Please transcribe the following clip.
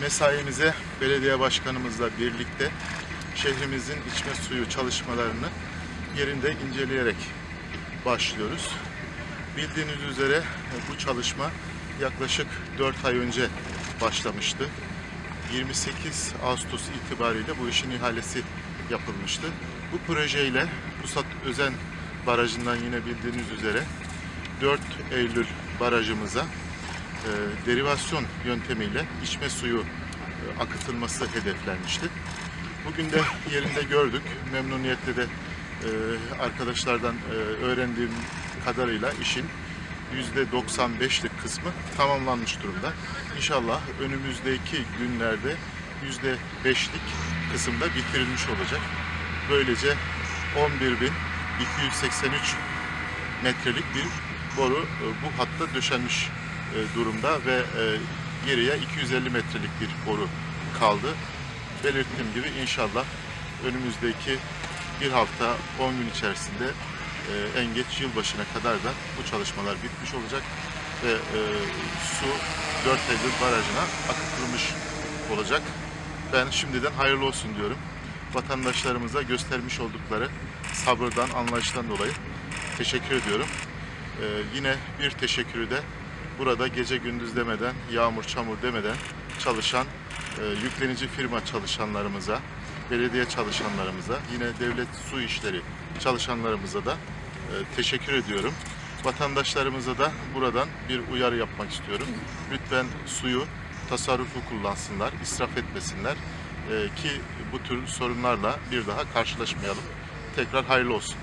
mesaimize belediye başkanımızla birlikte şehrimizin içme suyu çalışmalarını yerinde inceleyerek başlıyoruz. Bildiğiniz üzere e, bu çalışma yaklaşık 4 ay önce başlamıştı. 28 Ağustos itibariyle bu işin ihalesi yapılmıştı. Bu projeyle Pusat Özen Barajı'ndan yine bildiğiniz üzere 4 Eylül barajımıza e, derivasyon yöntemiyle içme suyu e, akıtılması hedeflenmişti. Bugün de yerinde gördük. Memnuniyetle de e, arkadaşlardan e, öğrendiğim kadarıyla işin %95'lik kısmı tamamlanmış durumda. İnşallah önümüzdeki günlerde %5'lik kısımda bitirilmiş olacak. Böylece 11.283 metrelik bir boru e, bu hatta döşenmiş durumda ve e, geriye 250 metrelik bir boru kaldı. Belirttiğim gibi inşallah önümüzdeki bir hafta 10 gün içerisinde e, en geç yılbaşına kadar da bu çalışmalar bitmiş olacak ve e, su 4 Eylül barajına akıtılmış olacak. Ben şimdiden hayırlı olsun diyorum. Vatandaşlarımıza göstermiş oldukları sabırdan, anlayıştan dolayı teşekkür ediyorum. Ee, yine bir teşekkürü de burada gece gündüz demeden, yağmur çamur demeden çalışan e, yüklenici firma çalışanlarımıza, belediye çalışanlarımıza, yine devlet su işleri çalışanlarımıza da e, teşekkür ediyorum. Vatandaşlarımıza da buradan bir uyarı yapmak istiyorum. Lütfen suyu tasarrufu kullansınlar, israf etmesinler e, ki bu tür sorunlarla bir daha karşılaşmayalım. Tekrar hayırlı olsun.